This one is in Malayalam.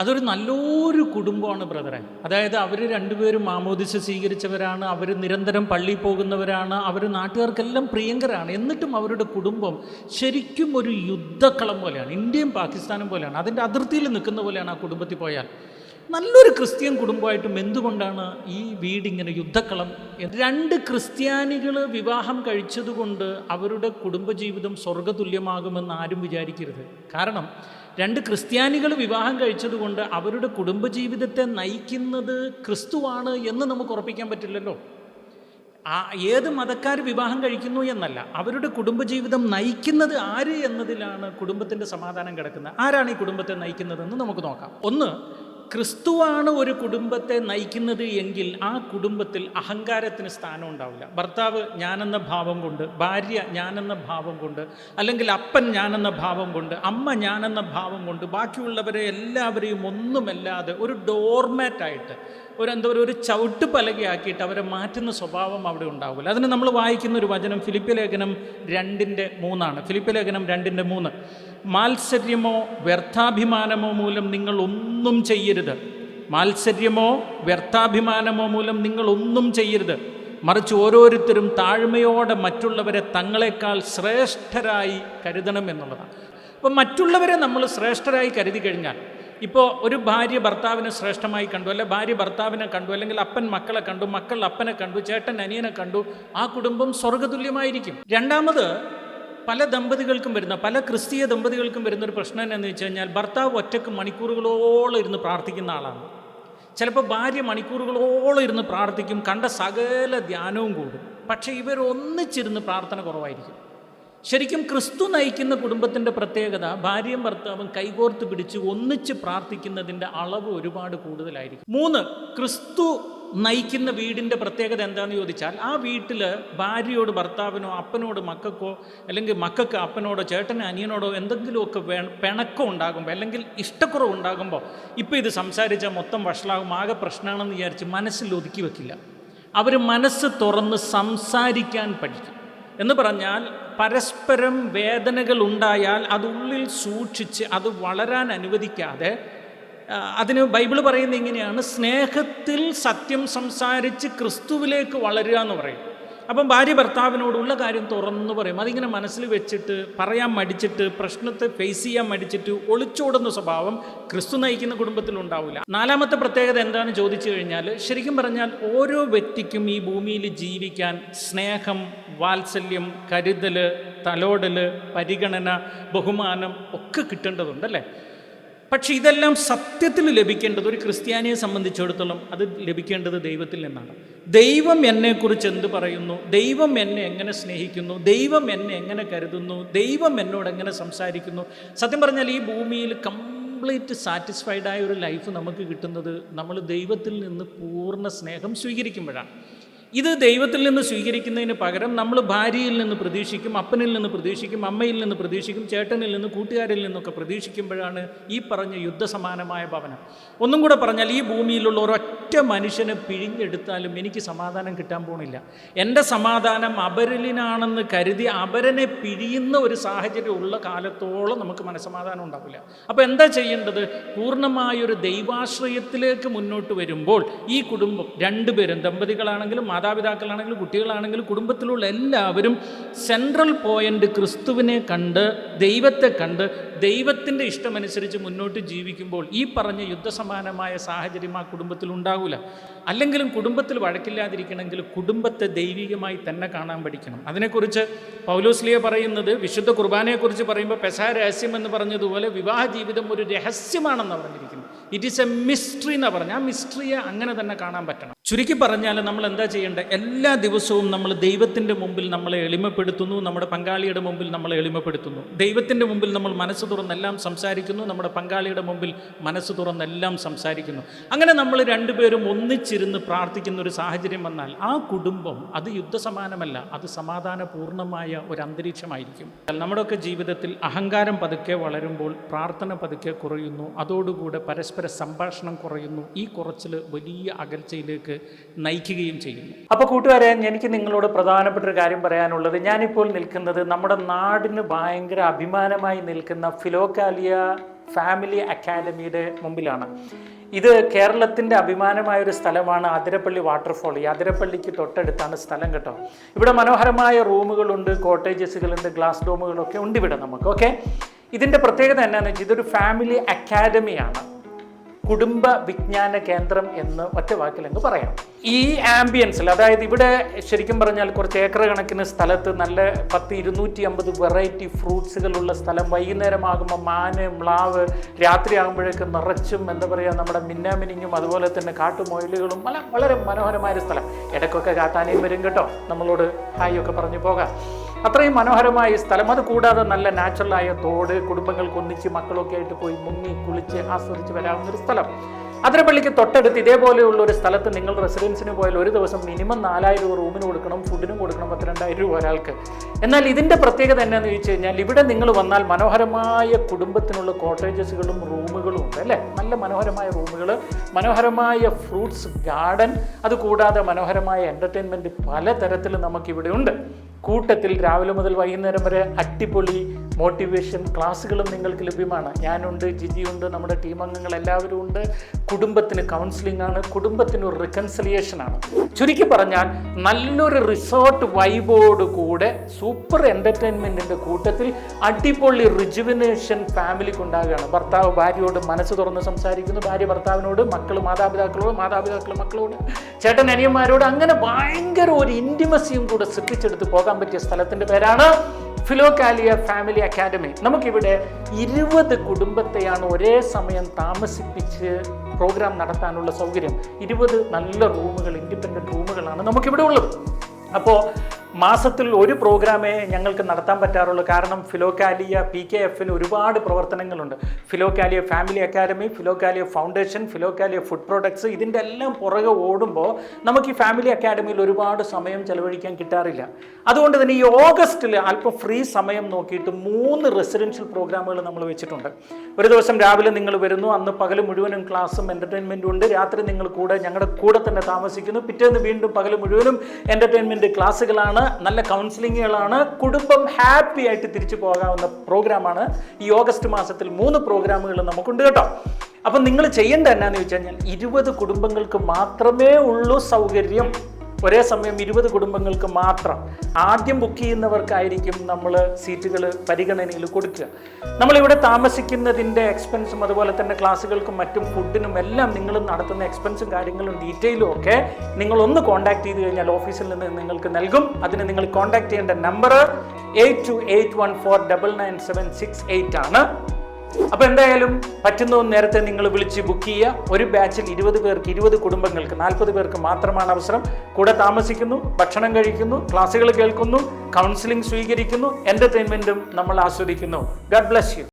അതൊരു നല്ലൊരു കുടുംബമാണ് ബ്രദറെ. അതായത് അവർ രണ്ടുപേരും മാമോദിശ സ്വീകരിച്ചവരാണ് അവർ നിരന്തരം പള്ളിയിൽ പോകുന്നവരാണ് അവർ നാട്ടുകാർക്കെല്ലാം പ്രിയങ്കരാണ്. എന്നിട്ടും അവരുടെ കുടുംബം ശരിക്കും ഒരു യുദ്ധക്കളം പോലെയാണ് ഇന്ത്യയും പാകിസ്ഥാനും പോലെയാണ് അതിന്റെ അതിർത്തിയിൽ നിൽക്കുന്ന പോലെയാണ് ആ കുടുംബത്തിൽ പോയാൽ. നല്ലൊരു ക്രിസ്ത്യൻ കുടുംബമായിട്ടും എന്തുകൊണ്ടാണ് ഈ വീടിങ്ങനെ യുദ്ധക്കളം രണ്ട് ക്രിസ്ത്യാനികൾ വിവാഹം കഴിച്ചതുകൊണ്ട് അവരുടെ കുടുംബജീവിതം സ്വർഗതുല്യമാകുമെന്ന് ആരും വിചാരിക്കരുത്. കാരണം രണ്ട് ക്രിസ്ത്യാനികൾ വിവാഹം കഴിച്ചതുകൊണ്ട് അവരുടെ കുടുംബജീവിതത്തെ നയിക്കുന്നത് ക്രിസ്തുവാണ് എന്ന് നമുക്ക് ഉറപ്പിക്കാൻ പറ്റില്ലല്ലോ. ആ ഏത് മതക്കാർ വിവാഹം കഴിക്കുന്നു എന്നല്ല അവരുടെ കുടുംബജീവിതം നയിക്കുന്നത് ആര് എന്നതിലാണ് കുടുംബത്തിന്റെ സമാധാനം കിടക്കുന്നത്. ആരാണ് ഈ കുടുംബത്തെ നയിക്കുന്നതെന്ന് നമുക്ക് നോക്കാം. ഒന്ന് ക്രിസ്തുവാണ് ഒരു കുടുംബത്തെ നയിക്കുന്നത് എങ്കിൽ ആ കുടുംബത്തിൽ അഹങ്കാരത്തിന് സ്ഥാനം ഉണ്ടാവില്ല. ഭർത്താവ് ഞാനെന്ന ഭാവം കൊണ്ട് ഭാര്യ ഞാനെന്ന ഭാവം കൊണ്ട് അല്ലെങ്കിൽ അപ്പൻ ഞാനെന്ന ഭാവം കൊണ്ട് അമ്മ ഞാനെന്ന ഭാവം കൊണ്ട് ബാക്കിയുള്ളവരെ എല്ലാവരെയും ഒന്നുമല്ലാതെ ഒരു ഡോർമാറ്റായിട്ട് ഒരു എന്താ പറയുക ഒരു ചവിട്ട് പലകയാക്കിയിട്ട് അവരെ മാറ്റുന്ന സ്വഭാവം അവിടെ ഉണ്ടാവില്ല. അതിന് നമ്മൾ വായിക്കുന്ന ഒരു വചനം ഫിലിപ്പ് ലേഖനം രണ്ടിന്റെ മൂന്നാണ്. ഫിലിപ്പ് ലേഖനം രണ്ടിന്റെ മൂന്ന്. മാത്സര്യമോ വ്യർത്ഥാഭിമാനമോ മൂലം നിങ്ങൾ ഒന്നും ചെയ്യരുത്. മാത്സര്യമോ വ്യർത്ഥാഭിമാനമോ മൂലം നിങ്ങൾ ഒന്നും ചെയ്യരുത്. മറിച്ച് ഓരോരുത്തരും താഴ്മയോടെ മറ്റുള്ളവരെ തങ്ങളെക്കാൾ ശ്രേഷ്ഠരായി കരുതണം എന്നുള്ളതാണ്. അപ്പം മറ്റുള്ളവരെ നമ്മൾ ശ്രേഷ്ഠരായി കരുതി കഴിഞ്ഞാൽ ഇപ്പോൾ ഒരു ഭാര്യ ഭർത്താവിനെ ശ്രേഷ്ഠമായി കണ്ടു അല്ലെ ഭാര്യ ഭർത്താവിനെ കണ്ടു അല്ലെങ്കിൽ അപ്പൻ മക്കളെ കണ്ടു മക്കൾ അപ്പനെ കണ്ടു ചേട്ടൻ അനിയനെ കണ്ടു ആ കുടുംബം സ്വർഗതുല്യമായിരിക്കും രണ്ടാമത് പല ദമ്പതികൾക്കും വരുന്ന പല ക്രിസ്തീയ ദമ്പതികൾക്കും വരുന്ന ഒരു പ്രശ്നം എന്ന് വെച്ച് കഴിഞ്ഞാൽ ഭർത്താവ് ഒറ്റയ്ക്ക് മണിക്കൂറുകളോളം ഇരുന്ന് പ്രാർത്ഥിക്കുന്ന ആളാണ്. ചിലപ്പോൾ ഭാര്യ മണിക്കൂറുകളോളം ഇരുന്ന് പ്രാർത്ഥിക്കും കണ്ട സകല ധ്യാനവും കൂടും. പക്ഷേ ഇവർ ഒന്നിച്ചിരുന്ന് പ്രാർത്ഥന കുറവായിരിക്കും. ശരിക്കും ക്രിസ്തു നയിക്കുന്ന കുടുംബത്തിന്റെ പ്രത്യേകത ഭാര്യയും ഭർത്താവും കൈകോർത്ത് പിടിച്ച് ഒന്നിച്ച് പ്രാർത്ഥിക്കുന്നതിന്റെ അളവ് ഒരുപാട് കൂടുതലായിരിക്കും. മൂന്ന് ക്രിസ്തു നയിക്കുന്ന വീടിന്റെ പ്രത്യേകത എന്താണെന്ന് ചോദിച്ചാൽ ആ വീട്ടിൽ ഭാര്യയോട് ഭർത്താവിനോ അപ്പനോട് മക്കൾക്കോ അല്ലെങ്കിൽ മക്കൾക്ക് അപ്പനോടോ ചേട്ടനോ അനിയനോടോ എന്തെങ്കിലുമൊക്കെ വേ പിണക്കം ഉണ്ടാകുമ്പോൾ അല്ലെങ്കിൽ ഇഷ്ടക്കുറവ് ഉണ്ടാകുമ്പോൾ ഇപ്പോൾ ഇത് സംസാരിച്ചാൽ മൊത്തം വഷളാകും ആകെ പ്രശ്നമാണെന്ന് വിചാരിച്ച് മനസ്സിൽ ഒതുക്കി വെക്കില്ല. അവർ മനസ്സ് തുറന്ന് സംസാരിക്കാൻ പഠിക്കും. എന്ന് പറഞ്ഞാൽ പരസ്പരം വേദനകൾ ഉണ്ടായാൽ അത് ഉള്ളിൽ സൂക്ഷിച്ച് അത് വളരാൻ അനുവദിക്കാതെ അതിന് ബൈബിൾ പറയുന്നത് ഇങ്ങനെയാണ് സ്നേഹത്തിൽ സത്യം സംസാരിച്ച് ക്രിസ്തുവിലേക്ക് വളരുക എന്ന് പറയും. അപ്പം ഭാര്യ ഭർത്താവിനോടുള്ള കാര്യം തുറന്നു പറയും. അതിങ്ങനെ മനസ്സിൽ വെച്ചിട്ട് പറയാൻ മടിച്ചിട്ട് പ്രശ്നത്തെ ഫേസ് ചെയ്യാൻ മടിച്ചിട്ട് ഒളിച്ചോടുന്ന സ്വഭാവം ക്രിസ്തു നയിക്കുന്ന കുടുംബത്തിൽ ഉണ്ടാവില്ല. നാലാമത്തെ പ്രത്യേകത എന്താണെന്ന് ചോദിച്ചു കഴിഞ്ഞാൽ ശരിക്കും പറഞ്ഞാൽ ഓരോ വ്യക്തിക്കും ഈ ഭൂമിയിൽ ജീവിക്കാൻ സ്നേഹം വാത്സല്യം കരുതൽ തലോടൽ പരിഗണന ബഹുമാനം ഒക്കെ കിട്ടേണ്ടതുണ്ടല്ലേ പക്ഷെ ഇതെല്ലാം സത്യത്തിൽ ലഭിക്കേണ്ടത് ഒരു ക്രിസ്ത്യാനിയെ സംബന്ധിച്ചിടത്തോളം അത് ലഭിക്കേണ്ടത് ദൈവത്തിൽ നിന്നാണ്. ദൈവം എന്നെക്കുറിച്ച് എന്ത് പറയുന്നു? ദൈവം എന്നെ എങ്ങനെ സ്നേഹിക്കുന്നു? ദൈവം എന്നെ എങ്ങനെ കരുതുന്നു? ദൈവം എന്നോട് എങ്ങനെ സംസാരിക്കുന്നു? സത്യം പറഞ്ഞാൽ ഈ ഭൂമിയിൽ കംപ്ലീറ്റ് സാറ്റിസ്ഫൈഡായ ഒരു ലൈഫ് നമുക്ക് കിട്ടുന്നത് നമ്മൾ ദൈവത്തിൽ നിന്ന് പൂർണ സ്നേഹം സ്വീകരിക്കുമ്പോഴാണ്. ഇത് ദൈവത്തിൽ നിന്ന് സ്വീകരിക്കുന്നതിന് പകരം നമ്മൾ ഭാര്യയിൽ നിന്ന് പ്രതീക്ഷിക്കും അപ്പനിൽ നിന്ന് പ്രതീക്ഷിക്കും അമ്മയിൽ നിന്ന് പ്രതീക്ഷിക്കും ചേട്ടനിൽ നിന്ന് കൂട്ടുകാരിൽ നിന്നൊക്കെ പ്രതീക്ഷിക്കുമ്പോഴാണ് ഈ പറഞ്ഞ യുദ്ധസമാനമായ ഭവനം. ഒന്നും കൂടെ പറഞ്ഞാൽ ഈ ഭൂമിയിലുള്ള ഒരൊറ്റ മനുഷ്യനെ പിഴിഞ്ഞെടുത്താലും എനിക്ക് സമാധാനം കിട്ടാൻ പോണില്ല. എന്റെ സമാധാനം അപരലിനാണെന്ന് കരുതി അപരനെ പിഴിയുന്ന ഒരു സാഹചര്യം ഉള്ള കാലത്തോളം നമുക്ക് മനസ്സമാധാനം ഉണ്ടാവില്ല. അപ്പോൾ എന്താ ചെയ്യേണ്ടത്? പൂർണമായൊരു ദൈവാശ്രയത്തിലേക്ക് മുന്നോട്ട് വരുമ്പോൾ ഈ കുടുംബം രണ്ടുപേരും ദമ്പതികളാണെങ്കിലും മാതാപിതാക്കളാണെങ്കിലും കുട്ടികളാണെങ്കിലും കുടുംബത്തിലുള്ള എല്ലാവരും സെൻട്രൽ പോയിന്റ് ക്രിസ്തുവിനെ കണ്ട് ദൈവത്തെ കണ്ട് ദൈവത്തിന്റെ ഇഷ്ടമനുസരിച്ച് മുന്നോട്ട് ജീവിക്കുമ്പോൾ ഈ പറഞ്ഞ യുദ്ധസമാനമായ സാഹചര്യം ആ കുടുംബത്തിൽ ഉണ്ടാകില്ല അല്ലെങ്കിലും കുടുംബത്തിൽ വഴക്കില്ലാതിരിക്കണമെങ്കിൽ കുടുംബത്തെ ദൈവികമായി തന്നെ കാണാൻ പഠിക്കണം. അതിനെക്കുറിച്ച് പൗലോസ്ലിയ പറയുന്നത് വിശുദ്ധ കുർബാനയെക്കുറിച്ച് പറയുമ്പോൾ പെസാ രഹസ്യം എന്ന് പറഞ്ഞതുപോലെ വിവാഹ ജീവിതം ഒരു രഹസ്യമാണെന്ന് പറഞ്ഞിരിക്കുന്നു ഇറ്റ് ഈസ് എ മിസ്റ്ററി എന്ന് പറഞ്ഞാൽ ആ മിസ്റ്ററിയെ അങ്ങനെ തന്നെ കാണാൻ പറ്റണം. ചുരുക്കി പറഞ്ഞാൽ നമ്മൾ എന്താ ചെയ്യേണ്ടത്? എല്ലാ ദിവസവും നമ്മൾ ദൈവത്തിന്റെ മുമ്പിൽ നമ്മളെ എളിമപ്പെടുത്തുന്നു നമ്മുടെ പങ്കാളിയുടെ മുമ്പിൽ നമ്മളെ എളിമപ്പെടുത്തുന്നു. ദൈവത്തിന്റെ മുമ്പിൽ നമ്മൾ മനസ്സ് തുറന്നെല്ലാം സംസാരിക്കുന്നു നമ്മുടെ പങ്കാളിയുടെ മുമ്പിൽ മനസ്സ് തുറന്നെല്ലാം സംസാരിക്കുന്നു. അങ്ങനെ നമ്മൾ രണ്ടുപേരും ഒന്നിച്ചിരുന്ന് പ്രാർത്ഥിക്കുന്ന ഒരു സാഹചര്യം വന്നാൽ ആ കുടുംബം അത് യുദ്ധസമാനമല്ല അത് സമാധാനപൂർണമായ ഒരു അന്തരീക്ഷമായിരിക്കും. നമ്മുടെയൊക്കെ ജീവിതത്തിൽ അഹങ്കാരം പതുക്കെ വളരുമ്പോൾ പ്രാർത്ഥന പതുക്കെ കുറയുന്നു അതോടുകൂടെ പരസ്പര സംഭാഷണം കുറയുന്നു. ഈ കുറച്ചിൽ വലിയ അകൽച്ചയിലേക്ക് നയിക്കുകയും ചെയ്യുന്നു. അപ്പോൾ കൂട്ടുകാരെ എനിക്ക് നിങ്ങളോട് പ്രധാനപ്പെട്ട ഒരു കാര്യം പറയാനുള്ളത്. ഞാനിപ്പോൾ നിൽക്കുന്നത് നമ്മുടെ നാടിന് ഭയങ്കര അഭിമാനമായി നിൽക്കുന്ന ഫിലോക്കാലിയ ഫാമിലി അക്കാദമിയുടെ മുമ്പിലാണ്. ഇത് കേരളത്തിന്റെ അഭിമാനമായ ഒരു സ്ഥലമാണ് അതിരപ്പള്ളി വാട്ടർഫോൾ. ഈ അതിരപ്പള്ളിക്ക് തൊട്ടടുത്താണ് സ്ഥലം കേട്ടോ. ഇവിടെ മനോഹരമായ റൂമുകളുണ്ട് കോട്ടേജസുകളുണ്ട് ഗ്ലാസ് ഡോമുകളൊക്കെ ഉണ്ട് ഇവിടെ നമുക്ക് ഓക്കെ? ഇതിന്റെ പ്രത്യേകത എന്നാന്ന് വെച്ചാൽ ഇതൊരു ഫാമിലി അക്കാഡമിയാണ് കുടുംബ വിജ്ഞാന കേന്ദ്രം എന്ന് ഒറ്റ അങ്ങ് പറയാം ഈ ആംബിയൻസിൽ അതായത് ഇവിടെ ശരിക്കും പറഞ്ഞാൽ കുറച്ച് ഏക്കർ കണക്കിന് സ്ഥലത്ത് നല്ല പത്ത് ഇരുന്നൂറ്റി അമ്പത് വെറൈറ്റി ഫ്രൂട്ട്സുകളുള്ള സ്ഥലം വൈകുന്നേരമാകുമ്പോൾ മാന് മ്ലാവ് രാത്രി ആകുമ്പോഴേക്ക് നിറച്ചും എന്താ പറയുക നമ്മുടെ മിന്നാമിനിങ്ങും അതുപോലെ തന്നെ കാട്ടുമൊയിലുകളും വളരെ മനോഹരമായ സ്ഥലം. ഇടയ്ക്കൊക്കെ കാട്ടാനയും വരും കേട്ടോ. നമ്മളോട് ഹായ് ഒക്കെ പറഞ്ഞു പോകാം. അത്രയും മനോഹരമായ സ്ഥലം. അത് കൂടാതെ നല്ല നാച്ചുറലായ തോട് കുടുംബങ്ങൾക്ക് ഒന്നിച്ച് മക്കളൊക്കെ ആയിട്ട് പോയി മുങ്ങി കുളിച്ച് ആസ്വദിച്ച് വരാവുന്ന ഒരു സ്ഥലം. അതിരപ്പള്ളിക്ക് തൊട്ടടുത്ത് ഇതേപോലെയുള്ള ഒരു സ്ഥലത്ത് നിങ്ങൾ റെസിഡൻസിന് പോയാൽ ഒരു ദിവസം മിനിമം നാലായിരം രൂപ റൂമിന് കൊടുക്കണം ഫുഡിനും കൊടുക്കണം പത്തിരണ്ടായിരം രൂപ ഒരാൾക്ക്. എന്നാൽ ഇതിന്റെ പ്രത്യേകത എന്നാന്ന് ചോദിച്ചു കഴിഞ്ഞാൽ ഇവിടെ നിങ്ങൾ വന്നാൽ മനോഹരമായ കുടുംബത്തിനുള്ള കോട്ടേജസുകളും റൂമുകളും ഉണ്ട് അല്ലേ? നല്ല മനോഹരമായ റൂമുകൾ മനോഹരമായ ഫ്രൂട്ട്സ് ഗാർഡൻ അതുകൂടാതെ മനോഹരമായ എന്റർടൈൻമെന്റ് പലതരത്തിൽ നമുക്കിവിടെ ഉണ്ട്. കൂട്ടത്തിൽ രാവിലെ മുതൽ വൈകുന്നേരം വരെ അടിപൊളി മോട്ടിവേഷൻ ക്ലാസ്സുകളും നിങ്ങൾക്ക് ലഭ്യമാണ്. ഞാനുണ്ട് ജിജിയുണ്ട് നമ്മുടെ ടീം അംഗങ്ങൾ എല്ലാവരും ഉണ്ട്. കുടുംബത്തിന് കൗൺസിലിംഗ് ആണ് കുടുംബത്തിന് ഒരു റിക്കൺസിലിയേഷൻ ആണ്. ചുരുക്കി പറഞ്ഞാൽ നല്ലൊരു റിസോർട്ട് വൈബോട് കൂടെ സൂപ്പർ എന്റർടൈൻമെന്റിന്റെ കൂട്ടത്തിൽ അടിപൊളി റിജുവിനേഷൻ ഫാമിലിക്ക് ഉണ്ടാകുകയാണ്. ഭർത്താവ് ഭാര്യയോട് മനസ്സ് തുറന്ന് സംസാരിക്കുന്നു. ഭാര്യ ഭർത്താവിനോട് മക്കൾ മാതാപിതാക്കളോട് മാതാപിതാക്കൾ മക്കളോട് ചേട്ടൻ അനിയന്മാരോട്. അങ്ങനെ ഭയങ്കര ഒരു ഇന്റിമസിയും കൂടെ സൃഷ്ടിച്ചെടുത്ത് പോകാൻ പറ്റിയ സ്ഥലത്തിന്റെ പേരാണ് ഫിലോകാലിയ ഫാമിലി അക്കാദമി നമുക്കിവിടെ ഇരുപത് കുടുംബത്തെയാണ് ഒരേ സമയം താമസിപ്പിച്ച് പ്രോഗ്രാം നടത്താനുള്ള സൗകര്യം. ഇരുപത് നല്ല റൂമുകൾ ഇൻഡിപെൻഡന്റ് റൂമുകളാണ് നമുക്കിവിടെ ഉള്ളത്. അപ്പോൾ മാസത്തിൽ ഒരു പ്രോഗ്രാമേ ഞങ്ങൾക്ക് നടത്താൻ പറ്റാറുള്ളൂ. കാരണം ഫിലോകാലിയ പി കെ എഫിന് ഒരുപാട് പ്രവർത്തനങ്ങളുണ്ട്. Philokalia family academy Philokalia foundation Philokalia food products ഇതിന്റെ എല്ലാം പുറകെ ഓടുമ്പോൾ നമുക്ക് ഈ ഫാമിലി അക്കാദമിയിൽ ഒരുപാട് സമയം ചെലവഴിക്കാൻ കിട്ടാറില്ല. അതുകൊണ്ട് തന്നെ ഈ ഓഗസ്റ്റിൽ അല്പം ഫ്രീ സമയം നോക്കിയിട്ട് മൂന്ന് റെസിഡൻഷ്യൽ പ്രോഗ്രാമുകൾ നമ്മൾ വെച്ചിട്ടുണ്ട്. ഒരു ദിവസം രാവിലെ നിങ്ങൾ വരുന്നു അന്ന് പകൽ മുഴുവനും ക്ലാസ്സും എന്റർടൈൻമെന്റും ഉണ്ട്. രാത്രി നിങ്ങൾ കൂടെ ഞങ്ങളുടെ കൂടെ തന്നെ താമസിക്കുന്നു. പിറ്റേന്ന് വീണ്ടും പകൽ മുഴുവനും എന്റർടൈൻമെന്റ് ക്ലാസ്സുകളാണ് നല്ല കൗൺസിലിങ്ങുകളാണ് കുടുംബം ഹാപ്പി ആയിട്ട് തിരിച്ചു പോകാവുന്ന പ്രോഗ്രാമാണ് ഈ ഓഗസ്റ്റ് മാസത്തിൽ മൂന്ന് പ്രോഗ്രാമുകൾ നമുക്കുണ്ട് കേട്ടോ. അപ്പം നിങ്ങൾ ചെയ്യേണ്ട എന്നാന്ന് വെച്ച് കഴിഞ്ഞാൽ ഇരുപത് കുടുംബങ്ങൾക്ക് മാത്രമേ ഉള്ളൂ സൗകര്യം. ഒരേ സമയം ഇരുപത് കുടുംബങ്ങൾക്ക് മാത്രം ആദ്യം ബുക്ക് ചെയ്യുന്നവർക്കായിരിക്കും നമ്മൾ സീറ്റുകൾ പരിഗണനയിൽ കൊടുക്കുക. നമ്മളിവിടെ താമസിക്കുന്നതിന്റെ എക്സ്പെൻസും അതുപോലെ തന്നെ ക്ലാസ്സുകൾക്കും മറ്റും ഫുഡിനും എല്ലാം നിങ്ങൾ നടത്തുന്ന എക്സ്പെൻസും കാര്യങ്ങളും ഡീറ്റെയിലും ഒക്കെ നിങ്ങളൊന്ന് കോൺടാക്ട് ചെയ്ത് കഴിഞ്ഞാൽ ഓഫീസിൽ നിന്ന് നിങ്ങൾക്ക് നൽകും. അതിന് നിങ്ങൾ കോൺടാക്ട് ചെയ്യേണ്ട number eight two eight one four double nine seven six eight ആണ്. അപ്പോൾ എന്തായാലും പറ്റുന്ന നേരത്തെ നിങ്ങൾ വിളിച്ച് ബുക്ക് ചെയ്യുക. ഒരു ബാച്ചിൽ ഇരുപത് പേർക്ക് ഇരുപത് കുടുംബങ്ങൾക്ക് നാൽപ്പത് പേർക്ക് മാത്രമാണ് അവസരം. കൂടെ താമസിക്കുന്നു ഭക്ഷണം കഴിക്കുന്നു ക്ലാസ്സുകൾ കേൾക്കുന്നു കൗൺസിലിംഗ് സ്വീകരിക്കുന്നു എന്റർടൈൻമെന്റും നമ്മൾ ആസ്വദിക്കുന്നു. Garh bless you